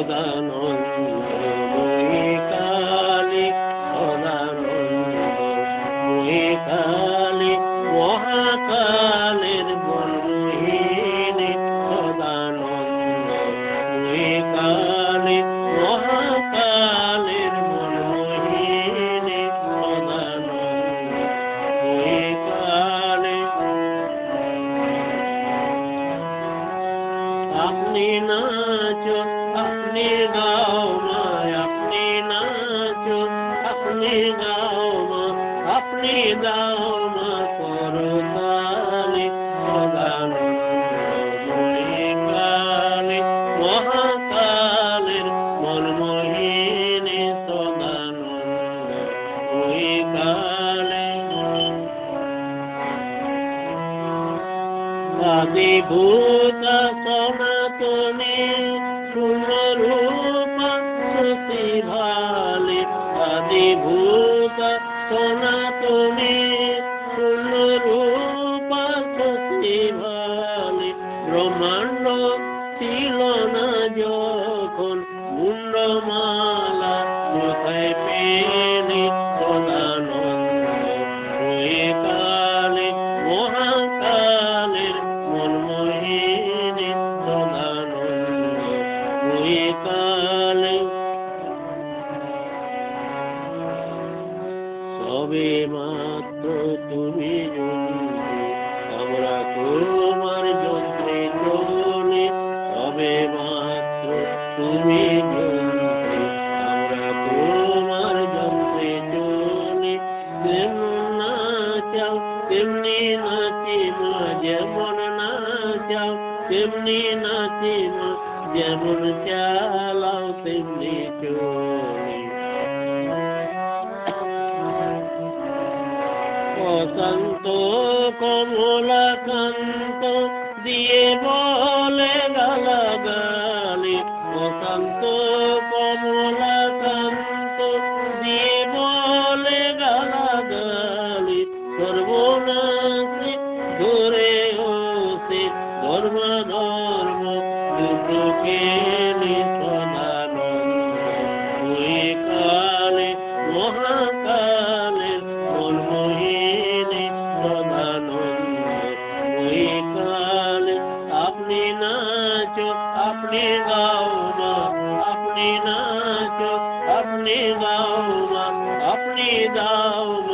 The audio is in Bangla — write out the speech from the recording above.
সদানন্দময়ী अपनी नाचो अपने गाँव अपनी नाचो अपने गाँव में अपने गाँव में আদিভূত সনাতনী সতী ভালে আদিভূত সনাতনী সতী ভালে ব্রহ্মাণ্ড ছিল না যখন মুন্ডমালা সবে মাত্র তুমি আমরা তোমার যন্ত্রে চলে সবে মাত্র তুমি আমরা তোমার যন্ত্রে চলে যেমন নাচাও তেমনি নাচি মা যেমন নাচাও তেমনি নাচি মা যেমন চালাও, তেমনি চলি। বসন্ত, কমলাকান্ত, দিয়ে বলে গালাগালি। বসন্ত, কমলাকান্ত, দিয়ে বলে গালাগালি। সর্বনাশে ধরে ওসে ধর্ম ধর্ম দুটো কেলে नाच अपने गाँव माँ अपने नाच अपने गाँव अपने गाँव